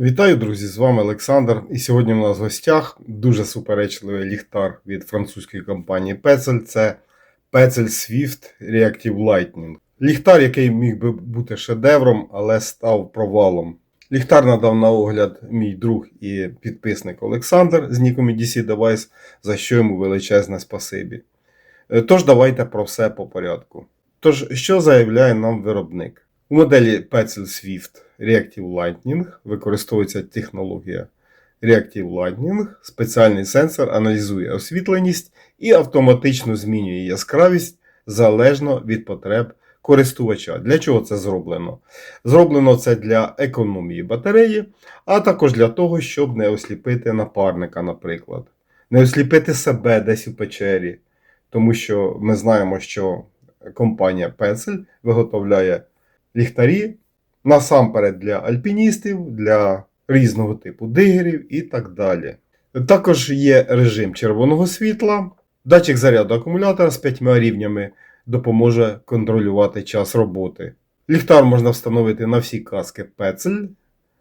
Вітаю, друзі! З вами Олександр. І сьогодні у нас в гостях дуже суперечливий ліхтар від французької компанії Petzl. Це Petzl Swift Reactive Lightning. Ліхтар, який міг би бути шедевром, але став провалом. Ліхтар надав на огляд мій друг і підписник Олександр з ніком DC Device, за що йому величезне спасибі. Е, Тож давайте про все по порядку. Тож, що заявляє нам виробник? У моделі Petzl Swift Reactive Lightning використовується технологія Reactive Lightning. Спеціальний сенсор аналізує освітленість і автоматично змінює яскравість залежно від потреб користувача. Для чого це зроблено? Зроблено це для економії батареї, а також для того, щоб не осліпити напарника, наприклад, не осліпити себе десь у печері. Тому що ми знаємо, що компанія Petzl виготовляє ліхтарі насамперед для альпіністів, для різного типу дигерів і так далі. Також є режим червоного світла. Датчик заряду акумулятора з п'ятьма рівнями допоможе контролювати час роботи. Ліхтар можна встановити на всі каски Petzl,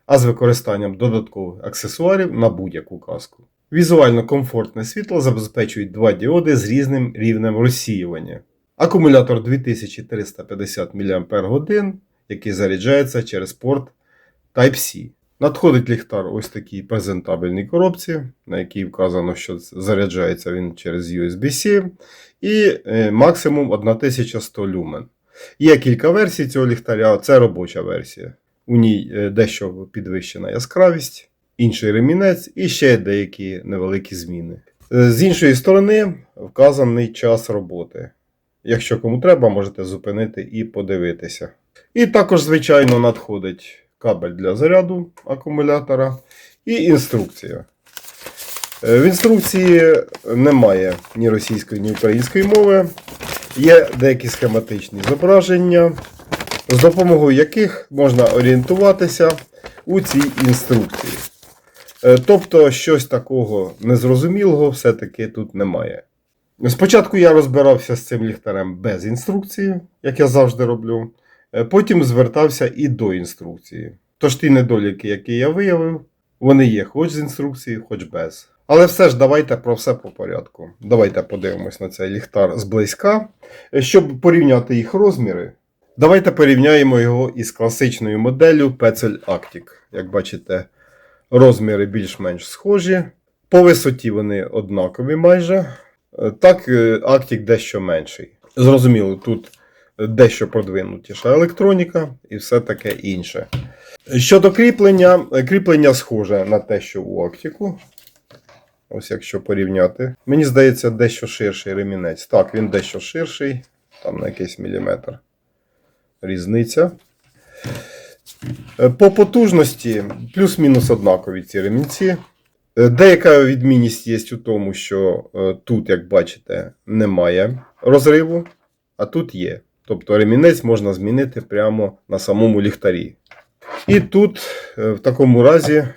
а з використанням додаткових аксесуарів на будь-яку каску. Візуально комфортне світло забезпечують два діоди з різним рівнем розсіювання. Акумулятор 2350 мАч, який заряджається через порт Type-C. Надходить ліхтар ось такій презентабельній коробці, на якій вказано, що заряджається він через USB-C, і е, максимум 1100 люмен. Є кілька версій цього ліхтаря, це робоча версія. У ній е, дещо підвищена яскравість, інший ремінець і ще деякі невеликі зміни. Е, З іншої сторони, вказаний час роботи. Якщо кому треба, можете зупинити і подивитися. І також, звичайно, надходить кабель для заряду акумулятора і інструкція. Е, В інструкції немає ні російської, ні української мови. Є деякі схематичні зображення, з допомогою яких можна орієнтуватися у цій інструкції. Е, Тобто, щось такого незрозумілого все-таки тут немає. Спочатку я розбирався з цим ліхтарем без інструкції, як я завжди роблю. Е, Потім звертався і до інструкції. Тож ті недоліки, які я виявив, вони є хоч з інструкції, хоч без. Але все ж давайте про все по порядку. Давайте подивимось на цей ліхтар зблизька. Е, Щоб порівняти їх розміри, давайте порівняємо його із класичною моделлю Petzl Arctic. Як бачите, розміри більш-менш схожі. По висоті вони однакові майже. Е, Так, Arctic дещо менший. Зрозуміло, тут дещо продвинутіша електроніка і все таке інше. Щодо кріплення, кріплення схоже на те, що у Октіку. Ось якщо порівняти. Мені здається, дещо ширший ремінець. Так, він дещо ширший, там на якийсь міліметр. Різниця. Е, По потужності плюс-мінус однакові ці ремінці. Е, Деяка відмінність є у тому, що е, тут, як бачите, немає розриву, а тут є. Тобто ремінець можна змінити прямо на самому ліхтарі. І тут, е, в такому разі,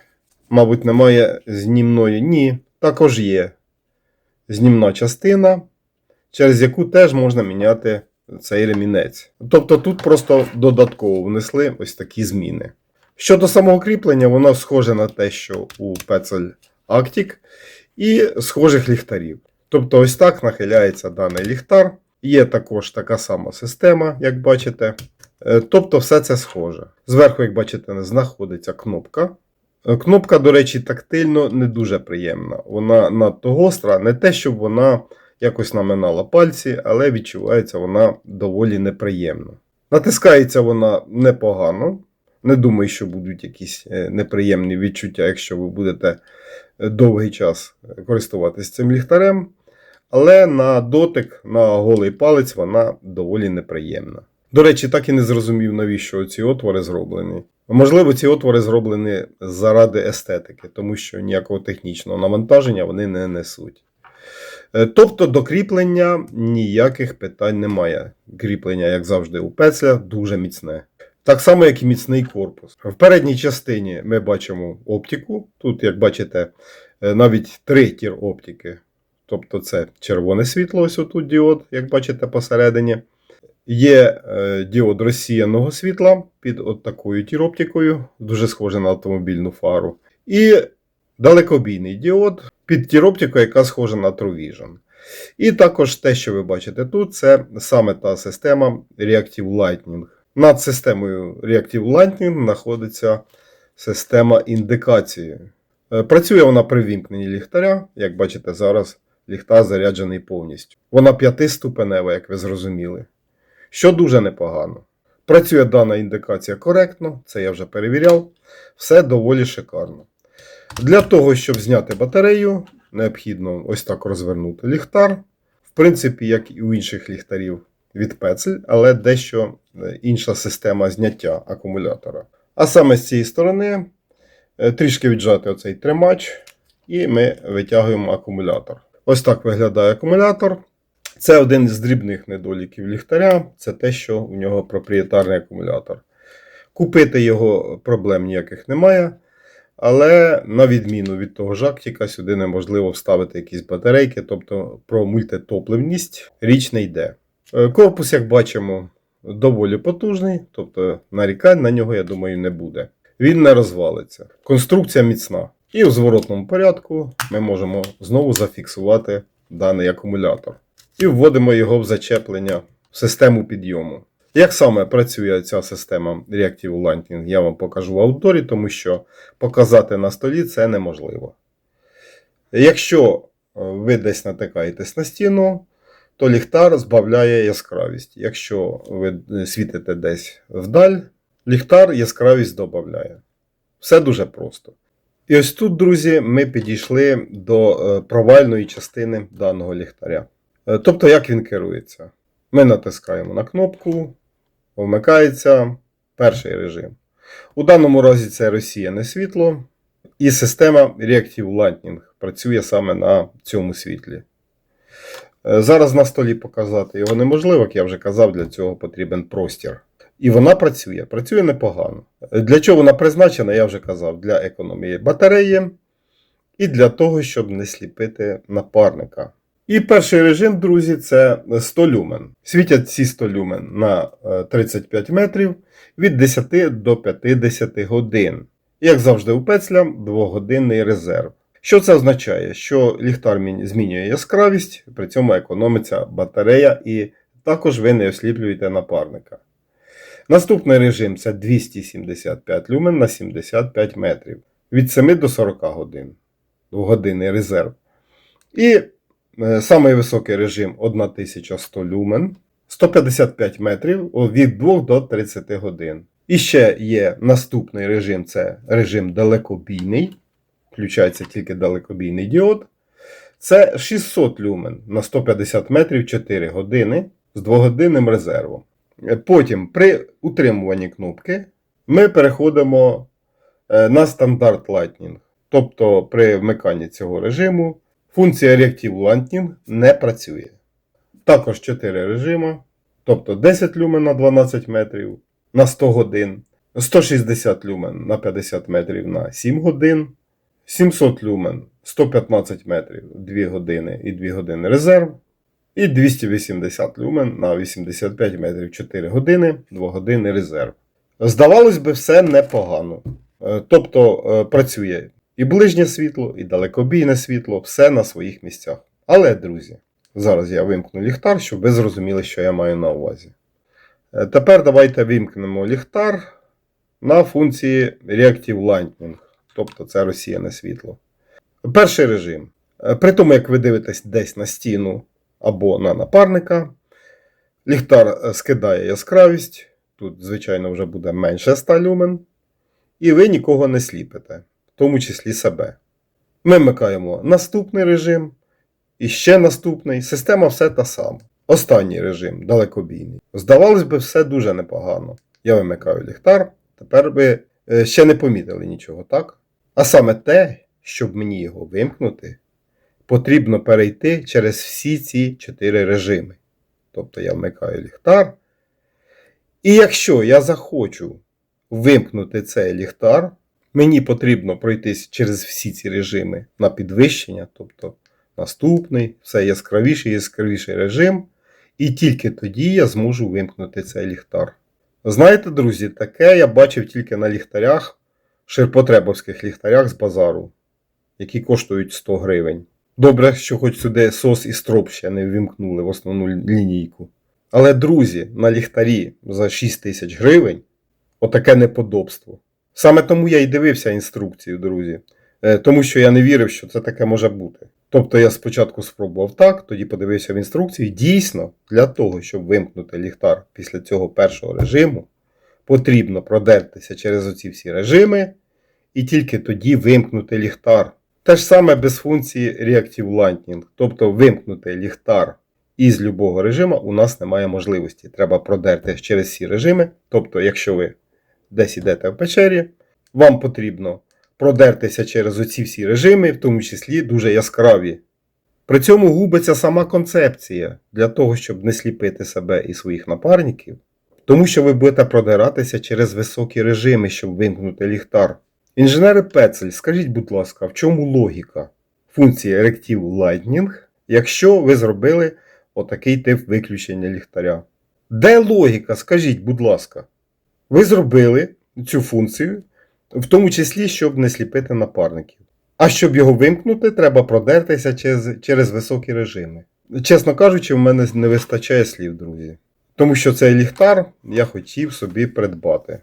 мабуть, немає знімної. Ні, також є знімна частина, через яку теж можна міняти цей ремінець. Тобто тут просто додатково внесли ось такі зміни. Щодо самого кріплення, воно схоже на те, що у Petzl Arctic, і схожих ліхтарів. Тобто, ось так нахиляється даний ліхтар. Є також така сама система, як бачите. Е, Тобто, все це схоже. Зверху, як бачите, знаходиться кнопка. Е, Кнопка, до речі, тактильно не дуже приємна. Вона надто гостра, не те, щоб вона якось наминала пальці, але відчувається вона доволі неприємно. Натискається вона непогано. Не думаю, що будуть якісь е, неприємні відчуття, якщо ви будете довгий час користуватися цим ліхтарем. Але на дотик, на голий палець вона доволі неприємна. До речі, так і не зрозумів, навіщо ці отвори зроблені. Можливо, ці отвори зроблені заради естетики, тому що ніякого технічного навантаження вони не несуть. Е, Тобто до кріплення ніяких питань немає. Кріплення, як завжди, у пецля дуже міцне. Так само, як і міцний корпус. В передній частині ми бачимо оптику. Тут, як бачите, е, навіть три тір оптики. Тобто це червоне світло, ось отут діод, як бачите посередині. Є е, діод розсіяного світла під от такою тіроптикою, дуже схоже на автомобільну фару. І далекобійний діод під тіроптикою, яка схожа на True Vision. І також те, що ви бачите тут, це саме та система Reactive Lightning. Над системою Reactive Lightning знаходиться система індикації. Е, Працює вона при вімкненні ліхтаря. Як бачите, зараз ліхтар заряджений повністю. Вона п'ятиступенева, як ви зрозуміли. Що дуже непогано. Працює дана індикація коректно, це я вже перевіряв. Все доволі шикарно. Для того, щоб зняти батарею, необхідно ось так розвернути ліхтар. В принципі, як і у інших ліхтарів від Пецель, але дещо е, інша система зняття акумулятора. А саме з цієї сторони е, трішки віджати оцей тримач, і ми витягуємо акумулятор. Ось так виглядає акумулятор. Це один з дрібних недоліків ліхтаря, це те, що у нього проприєтарний акумулятор. Купити його проблем ніяких немає. Але на відміну від того жактіка, сюди неможливо вставити якісь батарейки, тобто про мультитопливність річ не йде. Е, Корпус, як бачимо, доволі потужний, тобто нарікань на нього, я думаю, не буде. Він не розвалиться. Конструкція міцна. І у зворотному порядку ми можемо знову зафіксувати даний акумулятор. І вводимо його в зачеплення в систему підйому. Як саме працює ця система Reactive Lighting, я вам покажу в аудиторії, тому що показати на столі це неможливо. Якщо е, ви десь натикаєтесь на стіну, то ліхтар збавляє яскравість. Якщо ви світите десь вдаль, ліхтар яскравість додає. Все дуже просто. І ось тут, друзі, ми підійшли до е, провальної частини даного ліхтаря. Е, Тобто, як він керується? Ми натискаємо на кнопку, вмикається перший режим. У даному разі це розсіяне світло, і система Reactive Lightning працює саме на цьому світлі. Е, Зараз на столі показати його неможливо, як я вже казав, для цього потрібен простір. І вона працює, працює непогано. Е, Для чого вона призначена, я вже казав, для економії батареї і для того, щоб не сліпити напарника. І перший режим, друзі, це 100 люмен. Світять ці 100 люмен на е, 35 метрів від 10 до 50 годин. Як завжди у пецля, 2-годинний резерв. Що це означає? Що ліхтар змінює яскравість, при цьому економиться батарея, і також ви не осліплюєте напарника. Наступний режим це 275 люмен на 75 метрів від 7 до 40 годин. 2-годинний резерв. І е, самий високий режим 1100 люмен, 155 метрів від 2 до 30 годин. І ще є наступний режим це режим далекобійний. Включається тільки далекобійний діод. Це 600 люмен на 150 метрів 4 години з 2-годинним резервом. Потім при утримуванні кнопки ми переходимо е, на стандарт Lightning. Тобто при вмиканні цього режиму функція Reactive Lightning не працює. Також 4 режими, тобто 10 люмен на 12 метрів на 100 годин, 160 люмен на 50 метрів на 7 годин, 700 люмен 115 метрів 2 години і 2 години резерв. І 280 люмен на 85 метрів 4 години, 2 години резерв. Здавалось би, все непогано. Е, Тобто е, працює і ближнє світло, і далекобійне світло, все на своїх місцях. Але, друзі, зараз я вимкну ліхтар, щоб ви зрозуміли, що я маю на увазі. Е, Тепер давайте вимкнемо ліхтар на функції Reactive Lightning, тобто це розсіяне світло. Перший режим. При тому, як ви дивитесь десь на стіну або на напарника, ліхтар е, скидає яскравість. Тут, звичайно, вже буде менше 100 люмен. І ви нікого не сліпите, в тому числі себе. Ми вмикаємо наступний режим. І ще наступний. Система все та сама. Останній режим далекобійний. Здавалось би, все дуже непогано. Я вимикаю ліхтар. Тепер ви е, ще не помітили нічого, так? А саме те, щоб мені його вимкнути, потрібно перейти через всі ці чотири режими. Тобто я вмикаю ліхтар. І якщо я захочу вимкнути цей ліхтар, мені потрібно пройтись через всі ці режими на підвищення, тобто наступний, все яскравіший, яскравіший режим. І тільки тоді я зможу вимкнути цей ліхтар. Знаєте, друзі, таке я бачив тільки на ліхтарях, ширпотребовських ліхтарях з базару, які коштують 100 гривень. Добре, що хоч сюди сос і строп ще не ввімкнули в основну лінійку. Але, друзі, на ліхтарі за 6 тисяч гривень отаке неподобство. Саме тому я і дивився інструкцію, друзі. Е, Тому що я не вірив, що це таке може бути. Тобто я спочатку спробував так, тоді подивився в інструкцію. Дійсно, для того, щоб вимкнути ліхтар після цього першого режиму, потрібно продертися через оці всі режими і тільки тоді вимкнути ліхтар. Те ж саме без функції Reactive Lightning, тобто вимкнути ліхтар із любого режиму у нас немає можливості. Треба продерти через всі режими. Тобто, якщо ви десь ідете в печері, вам потрібно продертися через оці всі режими, в тому числі дуже яскраві. При цьому губиться сама концепція для того, щоб не сліпити себе і своїх напарників, тому що ви будете продиратися через високі режими, щоб вимкнути ліхтар. Інженери Пецель, скажіть, будь ласка, в чому логіка функції Reactive Lightning, якщо ви зробили отакий тип виключення ліхтаря? Де логіка, скажіть, будь ласка? Ви зробили цю функцію, в тому числі, щоб не сліпити напарників. А щоб його вимкнути, треба продертися через, через високі режими. Чесно кажучи, в мене не вистачає слів, друзі. Тому що цей ліхтар я хотів собі придбати.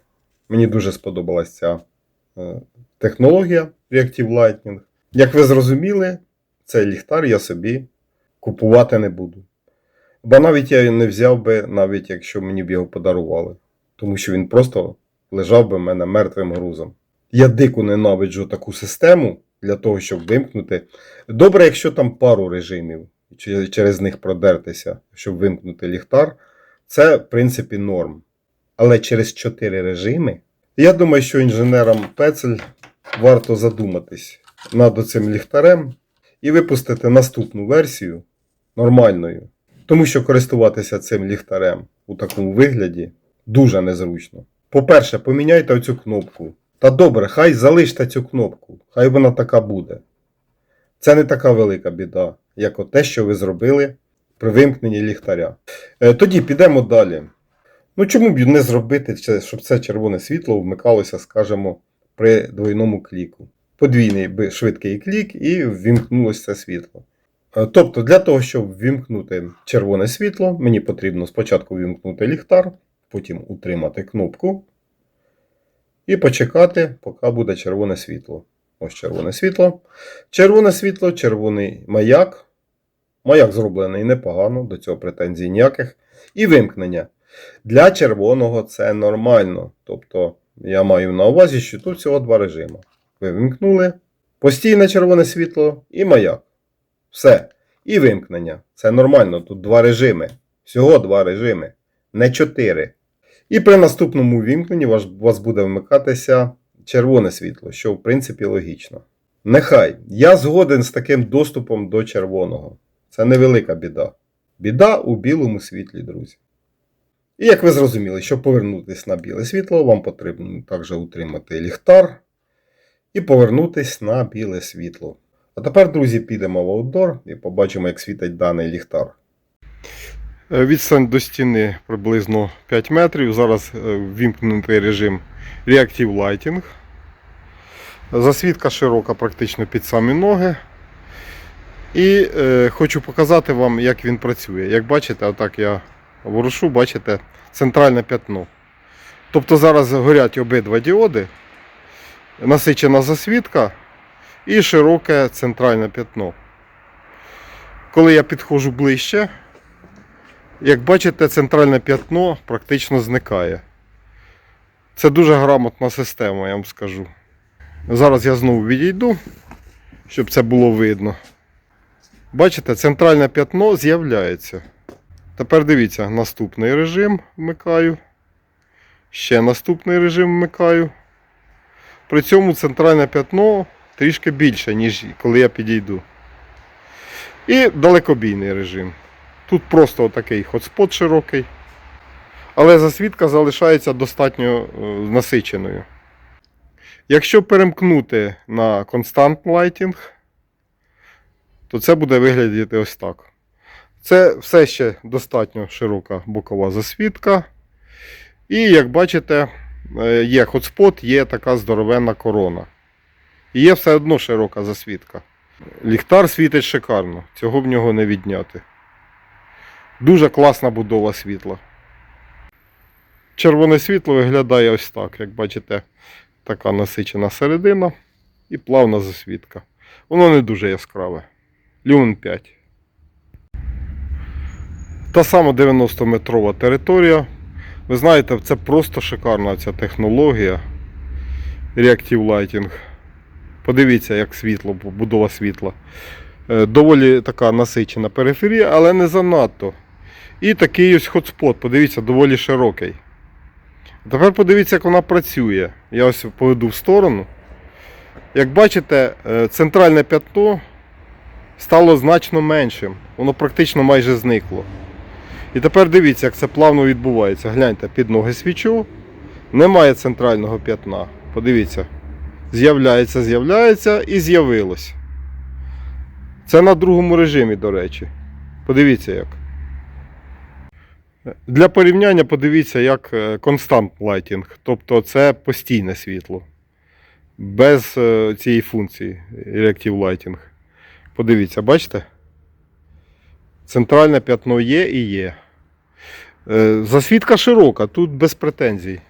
Мені дуже сподобалася ця технологія Reactive Lightning. Як ви зрозуміли, цей ліхтар я собі купувати не буду. Бо навіть я не взяв би, навіть якщо мені б його подарували. Тому що він просто лежав би в мене мертвим грузом. Я дико ненавиджу таку систему для того, щоб вимкнути. Добре, якщо там пару режимів, через них продертися, щоб вимкнути ліхтар, це, в принципі, норм. Але через 4 режими, я думаю, що інженерам Пецель варто задуматись над цим ліхтарем і випустити наступну версію нормальною. Тому що користуватися цим ліхтарем у такому вигляді дуже незручно. По-перше, поміняйте оцю кнопку. Та добре, хай залиште цю кнопку, хай вона така буде. Це не така велика біда, як от те, що ви зробили при вимкненні ліхтаря. Е, тоді підемо далі. Ну чому б не зробити, щоб це червоне світло вмикалося, скажімо, при двойному кліку? Подвійний би- швидкий клік і ввімкнулося це світло. Е, Тобто, для того, щоб ввімкнути червоне світло, мені потрібно спочатку ввімкнути ліхтар, потім утримати кнопку і почекати, поки буде червоне світло. Ось червоне світло. Червоне світло, червоний маяк. Маяк зроблений непогано, до цього претензій ніяких. І вимкнення. Для червоного це нормально. Тобто, я маю на увазі, що тут всього два режими. Ви вимкнули, постійне червоне світло і маяк. Все. І вимкнення. Це нормально. Тут два режими. Всього два режими, не чотири. І при наступному вімкненні у вас, буде вмикатися червоне світло, що в принципі логічно. Нехай я згоден з таким доступом до червоного. Це невелика біда. Біда у білому світлі, друзі. І як ви зрозуміли, щоб повернутися на біле світло, вам потрібно також утримати ліхтар і повернутися на біле світло. А тепер, друзі, підемо в аутдор і побачимо, як світить даний ліхтар. Е, Відстань до стіни приблизно 5 метрів. Зараз е, ввімкнутий режим Reactive Lighting. Засвітка широка, практично під самі ноги. І е, хочу показати вам, як він працює. Як бачите, отак я ворушу, бачите, центральне п'ятно. Тобто зараз горять обидва діоди, насичена засвітка і широке центральне п'ятно. Коли я підходжу ближче, як бачите, центральне п'ятно практично зникає. Це дуже грамотна система, я вам скажу. Зараз я знову відійду, щоб це було видно. Бачите, центральне п'ятно з'являється. Тепер дивіться, наступний режим вмикаю. Ще наступний режим вмикаю. При цьому центральне п'ятно трішки більше, ніж коли я підійду. І далекобійний режим. Тут просто такий хотспот широкий. Але засвітка залишається достатньо е, насиченою. Якщо перемкнути на Constant Lighting, то це буде виглядати ось так. Це все ще достатньо широка бокова засвітка. І як бачите, е, є хотспот, є така здоровенна корона. І є все одно широка засвітка. Ліхтар світить шикарно, цього в нього не відняти. Дуже класна будова світла. Червоне світло виглядає ось так. Як бачите, така насичена середина і плавна засвітка. Воно не дуже яскраве. Люмен 5. Та сама 90-метрова територія. Ви знаєте, це просто шикарна ця технологія. Reactive Lighting. Подивіться, як світло, будова світла. Е, Доволі така насичена периферія, але не занадто. І такий ось хотспот, подивіться, доволі широкий. Тепер подивіться, як вона працює. Я ось поведу в сторону. Як бачите, е, центральне п'ятно стало значно меншим. Воно практично майже зникло. І тепер дивіться, як це плавно відбувається. Гляньте, під ноги свічу. Немає центрального п'ятна. Подивіться. З'являється, з'являється і з'явилось. Це на другому режимі, до речі. Подивіться як. Для порівняння подивіться, як констант лайтінг, тобто це постійне світло. Без е, цієї функції Reactive Lighting. Подивіться, бачите? Центральне п'ятно є і є. Е, Засвітка широка, тут без претензій.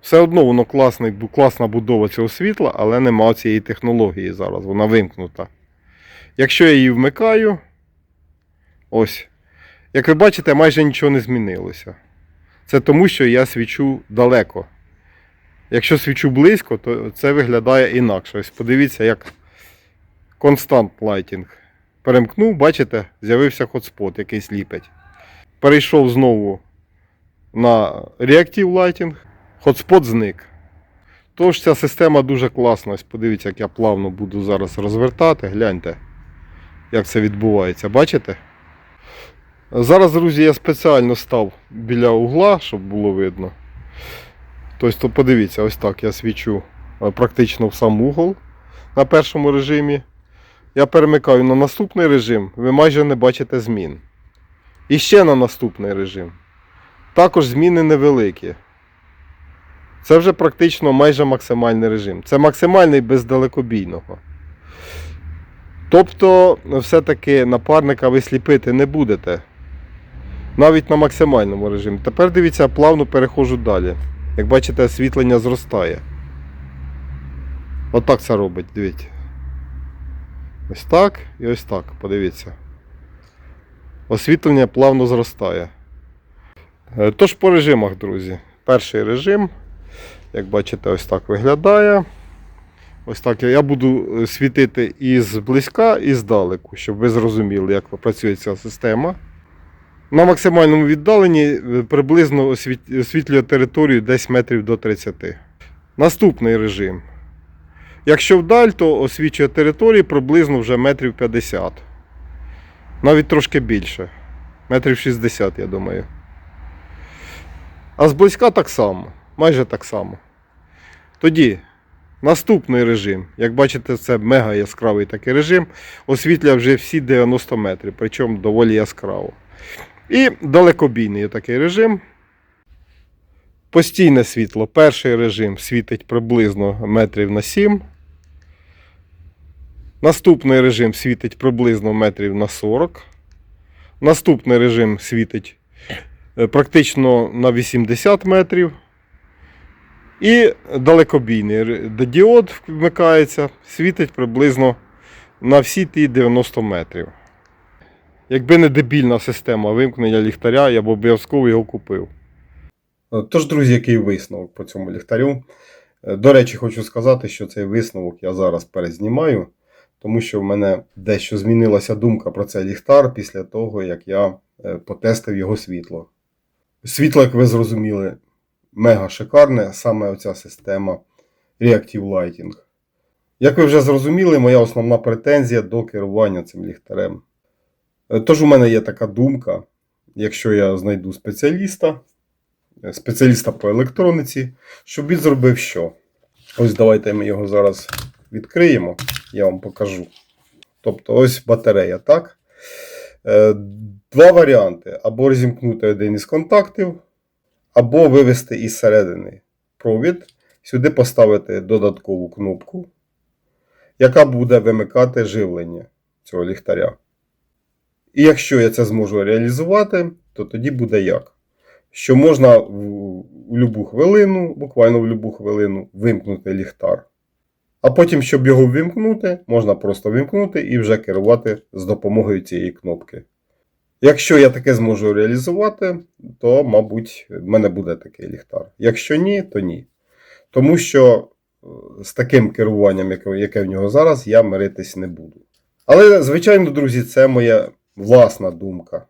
Все одно воно класний, класна будова цього світла, але нема цієї технології зараз, вона вимкнута. Якщо я її вмикаю, ось. Як ви бачите, майже нічого не змінилося. Це тому, що я свічу далеко. Якщо свічу близько, то це виглядає інакше. Ось подивіться, як констант лайтінг. Перемкнув, бачите, з'явився хотспот, який сліпить. Перейшов знову на Reactive Lighting, хотспот зник. Тож ця система дуже класна. Ось подивіться, як я плавно буду зараз розвертати. Гляньте, як це відбувається. Бачите? Зараз, друзі, я спеціально став біля угла, щоб було видно. Тобто, подивіться, ось так я свічу е, практично в сам угол на першому режимі. Я перемикаю на наступний режим, ви майже не бачите змін. І ще на наступний режим. Також зміни невеликі. Це вже практично майже максимальний режим. Це максимальний без далекобійного. Тобто, все-таки напарника ви сліпити не будете. Навіть на максимальному режимі. Тепер дивіться, плавно переходжу далі. Як бачите, освітлення зростає. Отак це робить, дивіться. Ось так і ось так, подивіться. Освітлення плавно зростає. Е, Тож по режимах, друзі. Перший режим, як бачите, ось так виглядає. Ось так я буду е, світити і зблизька, і здалеку, щоб ви зрозуміли, як працює ця система. На максимальному віддаленні е, приблизно освітлює територію десь метрів до 30. Наступний режим. Якщо вдаль, то освічує територію приблизно вже метрів 50. Навіть трошки більше. Метрів 60, я думаю. А зблизька так само. Майже так само. Тоді наступний режим. Як бачите, це мега яскравий такий режим. Освітлює вже всі 90 метрів, причому доволі яскраво. І далекобійний такий режим. Постійне світло. Перший режим світить приблизно метрів на 7. Наступний режим світить приблизно метрів на 40. Наступний режим світить е, практично на 80 метрів. І далекобійний діод вмикається, світить приблизно на всі ті 90 метрів. Якби не дебільна система вимкнення ліхтаря, я б обов'язково його купив. Тож, друзі, який висновок по цьому ліхтарю? Е, До речі, хочу сказати, що цей висновок я зараз перезнімаю, тому що в мене дещо змінилася думка про цей ліхтар після того, як я е, потестив його світло. Світло, як ви зрозуміли, мега шикарне, саме оця система Reactive Lighting. Як ви вже зрозуміли, моя основна претензія до керування цим ліхтарем. Е, Тож у мене є така думка, якщо я знайду спеціаліста, е, спеціаліста по електрониці, щоб він зробив що? Ось давайте ми його зараз відкриємо, я вам покажу. Тобто ось батарея, так? Е, Два варіанти: або розімкнути один із контактів, або вивести із середини провід, сюди поставити додаткову кнопку, яка буде вимикати живлення цього ліхтаря. І якщо я це зможу реалізувати, то тоді буде як? Що можна в, в будь-яку хвилину, буквально в будь-яку хвилину, вимкнути ліхтар. А потім, щоб його вимкнути, можна просто вимкнути і вже керувати з допомогою цієї кнопки. Якщо я таке зможу реалізувати, то, мабуть, в мене буде такий ліхтар. Якщо ні, то ні. Тому що е, з таким керуванням, яке в нього зараз, я миритись не буду. Але, звичайно, друзі, це моя власна думка.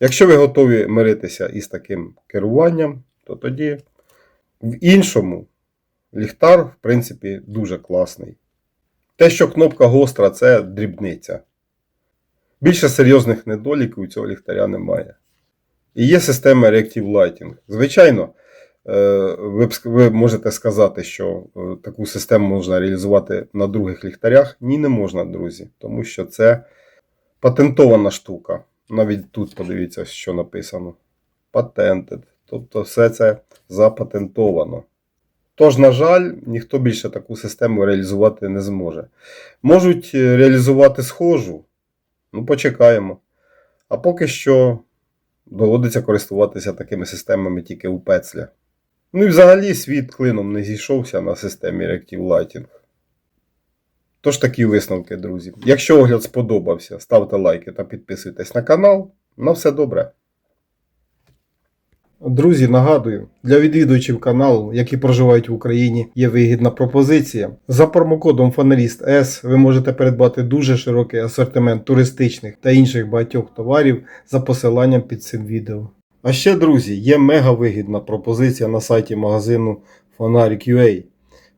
Якщо ви готові миритися із таким керуванням, то тоді в іншому ліхтар, в принципі, дуже класний. Те, що кнопка гостра, це дрібниця. Більше серйозних недоліків у цього ліхтаря немає. І є система Reactive Lighting. Звичайно, е, ви, можете сказати, що е, таку систему можна реалізувати на других ліхтарях. Ні, не можна, друзі, тому що це патентована штука. Навіть тут подивіться, що написано. Patented. Тобто все це запатентовано. Тож, на жаль, ніхто більше таку систему реалізувати не зможе. Можуть е, реалізувати схожу. Ну, почекаємо. А поки що доводиться користуватися такими системами тільки у пецля. Ну і взагалі світ клином не зійшовся на системі Reactive Lighting. Тож такі висновки, друзі. Якщо огляд сподобався, ставте лайки та підписуйтесь на канал. На все добре. Друзі, нагадую, для відвідувачів каналу, які проживають в Україні, є вигідна пропозиція. За промокодом Фаналіст С ви можете придбати дуже широкий асортимент туристичних та інших багатьох товарів за посиланням під цим відео. А ще, друзі, є мега вигідна пропозиція на сайті магазину Фонарик.ua.